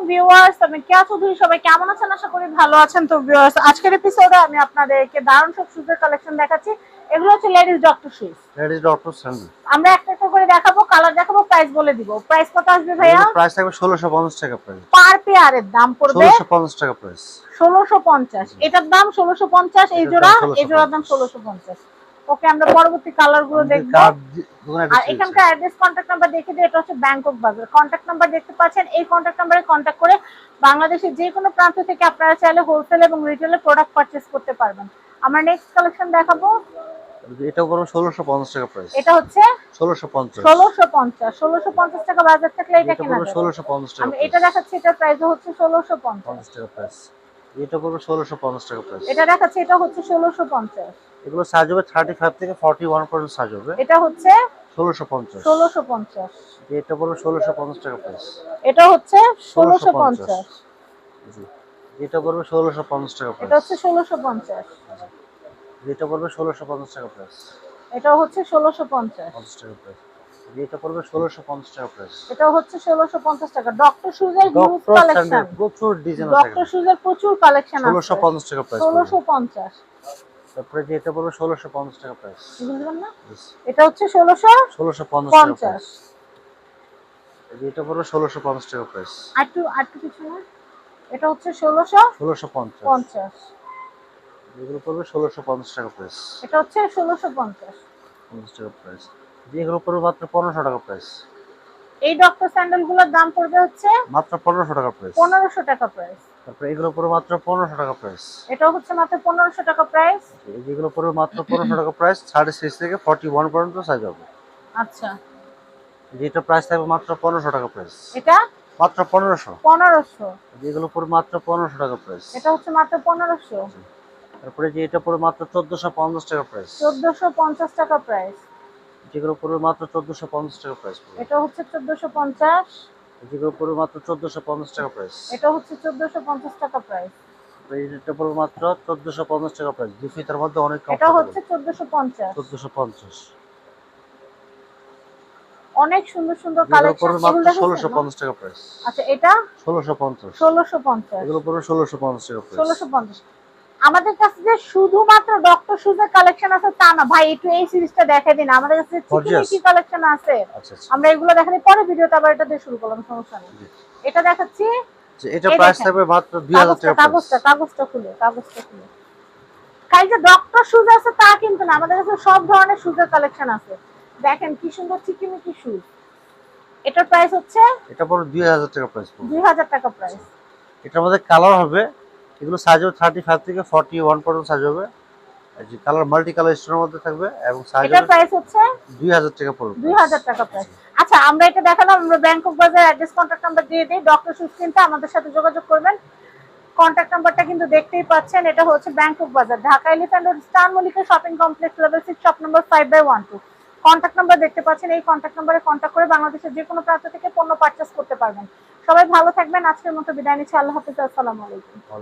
আলাইকুম ভিউয়ার্স আমি কেয়া চৌধুরী সবাই কেমন আছেন? আশা করি ভালো আছেন। তো ভিউয়ার্স আজকের এপিসোডে আমি আপনাদেরকে দারুণ সব শুজের কালেকশন দেখাচ্ছি। এগুলো হচ্ছে ladies doctor shoes ladies doctor sandal আমরা একটা একটা করে দেখাবো কালার দেখাবো প্রাইস বলে দিব। প্রাইস কত আসবে ভাইয়া? প্রাইস থাকবে ষোলোশো পঞ্চাশ টাকা প্রাইস পার পেয়ারের দাম পড়বে ষোলোশো পঞ্চাশ টাকা প্রাইস এটার দাম ষোলোশো পঞ্চাশ এই জোড়া এই জোড়ার দাম 1650 ষোলোশো পঞ্চাশ। ওকে আমরা পরবর্তী কালারগুলো দেখব। আর এখানকার অ্যাড্রেস কন্ট্যাক্ট নাম্বার দেখে দিই এটা হচ্ছে ব্যাংকক বাজার কন্ট্যাক্ট নাম্বার দেখতে পাচ্ছেন এই কন্ট্যাক্ট নাম্বারে কন্ট্যাক্ট করে বাংলাদেশের যে কোনো প্রান্ত থেকে আপনারা চাইলে হোলসেল এবং রিটেলে প্রোডাক্ট পারচেজ করতে পারবেন। আমরা নেক্সট কালেকশন দেখাবো। এটা ষোলোশো পঞ্চাশ টাকা প্রাইস এটা হচ্ছে ষোলোশো পঞ্চাশ। ষোলোশো পঞ্চাশ। ষোলোশো পঞ্চাশ টাকা বাজার থাকলে এটা এটা কেনা যাবে। ষোলোশো পঞ্চাশ টাকা আমি এটা দেখাচ্ছি এটার প্রাইস হচ্ছে ষোলোশো পঞ্চাশ। পঞ্চাশ টাকা প্রাইস এটা ষোলোশো পঞ্চাশ টাকা প্রাইস এটা দেখাচ্ছি এটা হচ্ছে ষোলোশো পঞ্চাশ। এগুলো সাইজ হবে থার্টি ফাইভ থেকে ফর্টি ওয়ান পর্যন্ত সাইজ হবে এটা হচ্ছে ষোলোশো পঞ্চাশ। ষোলোশো পঞ্চাশ। এটা পড়বে ষোলোশো টাকা প্রাইস এটা হচ্ছে ষোলোশো পঞ্চাশ। এটা পড়বে ষোলোশো পঞ্চাশ টাকা এটা হচ্ছে ষোলোশো পঞ্চাশ। এটা পড়বে ষোলোশো পঞ্চাশ টাকা প্রাইস এটা হচ্ছে ষোলোশো পঞ্চাশ। পঞ্চাশ টাকা প্রাইস এটা পড়বে ষোলোশো পঞ্চাশ টাকা প্রাইস এটা হচ্ছে ষোলোশো পঞ্চাশ টাকা। ডক্টর হিউজ ডক্টর কালেকশন প্রচুর ডিজাইন আছে ডক্টর শুজের প্রচুর কালেকশন আছে। পঞ্চাশ টাকা প্রাইস ষোলোশো পঞ্চাশ। তারপরে যে এটা পড়বে ষোলোশো পঞ্চাশ টাকা প্রাইস না? এটা হচ্ছে ষোলোশো ষোলোশো পঞ্চাশ এটা পড়বে ষোলোশো পঞ্চাশ টাকা প্রাইস আটটু আটটু কিছু না এটা হচ্ছে ষোলোশো ষোলোশো পঞ্চাশ। পঞ্চাশ। যেগুলো পড়বে ষোলোশো পঞ্চাশ টাকা প্রাইস এটা হচ্ছে ষোলোশো পঞ্চাশ। পঞ্চাশ টাকা প্রাইস যেগুলো পড়বে মাত্র পনেরোশো টাকা প্রাইস এই ডক্টর স্যান্ডেলগুলোর দাম পড়বে হচ্ছে মাত্র পনেরোশো টাকা প্রাইস পনেরোশো টাকা প্রাইস তারপরে এগুলো পড়বে মাত্র পনেরোশো টাকা প্রাইস এটা হচ্ছে মাত্র পনেরোশো টাকা প্রাইস যেগুলো পড়বে মাত্র পনেরোশো টাকা প্রাইস থার্টি সিক্স থেকে ফর্টি ওয়ান পর্যন্ত সাইজ হবে। আচ্ছা। যেটা প্রাইস থাকবে মাত্র পনেরোশো টাকা প্রাইস এটা? মাত্র পনেরোশো। পনেরোশো। যেগুলো পড়বে মাত্র পনেরোশো টাকা প্রাইস এটা হচ্ছে মাত্র পনেরোশো। তারপরে যে এটা পড়বে মাত্র চোদ্দোশো পঞ্চাশ টাকা প্রাইস চোদ্দশো পঞ্চাশ টাকা প্রাইস যেগুলো পড়বে মাত্র চোদ্দোশো পঞ্চাশ টাকা প্রাইস এটা হচ্ছে চোদ্দশো পঞ্চাশ। যেগুলো পড়বে মাত্র চোদ্দোশো পঞ্চাশ টাকা প্রাইস এটা হচ্ছে চোদ্দশো পঞ্চাশ টাকা প্রাইস এটা পড়বে মাত্র চোদ্দোশো পঞ্চাশ টাকা প্রাইস দু ফিতার মধ্যে অনেক এটা হচ্ছে চোদ্দশো পঞ্চাশ। চোদ্দোশো পঞ্চাশ। অনেক সুন্দর সুন্দর কালেকশন মাত্র ষোলোশো পঞ্চাশ টাকা প্রাইস আচ্ছা এটা? ষোলোশো পঞ্চাশ। ষোলোশো পঞ্চাশ। এগুলো পড়বে ষোলোশো পঞ্চাশ টাকা প্রাইস ষোলোশো পঞ্চাশ। আমাদের কাছে যে শুধুমাত্র ডক্টর শুজের কালেকশন আছে তা না। ভাই একটু এই সিরিজটা দেখে দিন। আমাদের কাছে কি কালেকশন আছে আচ্ছা আচ্ছা। আমরা এগুলো দেখালে পরে ভিডিওটা আবার এটা দিয়ে শুরু করলাম সমস্যা নেই। এটা দেখাচ্ছি। এটা প্রাইস থাকবে মাত্র দুই হাজার কাগজটা টাকা কাগজটা কাগজটা খুলে কাগজটা খুলে। কাই যে ডক্টর শুজ আছে তা কিন্তু না। আমাদের কাছে সব ধরনের শুজের কালেকশন আছে। দেখেন কি সুন্দর চিকিমিকি শুজ এটার প্রাইস হচ্ছে এটা দুই হাজার টাকা প্রাইস পড়বে। দুই হাজার টাকা প্রাইস এটার মধ্যে কালার হবে এগুলো সাইজ হবে থার্টি ফাইভ থেকে ফর্টি ওয়ান পর্যন্ত সাইজ হবে। যে কালার মাল্টি কালার স্টোনের মধ্যে থাকবে এবং সাইজ প্রাইস হচ্ছে? দুই হাজার টাকা পড়বে। দুই হাজার টাকা প্রাইস আচ্ছা আমরা এটা দেখালাম আমরা ব্যাংকক বাজার অ্যাড্রেস কন্ট্যাক্ট নাম্বার দিয়ে দিই। ডক্টর আমাদের সাথে যোগাযোগ করবেন। কন্ট্যাক্ট নাম্বারটা কিন্তু দেখতেই পাচ্ছেন এটা হচ্ছে ব্যাংকক বাজার Dhaka Elephant Road Star Mallika shopping complex level six shop number five by one two contact number দেখতে পাচ্ছেন এই কন্ট্যাক্ট নাম্বারে কন্ট্যাক্ট করে বাংলাদেশের যে কোনো প্রান্ত থেকে পণ্য পারচেস করতে পারবেন। সবাই ভালো থাকবেন আজকের মতো বিদায় নিচ্ছি। আল্লাহ হাফিজ আসসালামু আলাইকুম।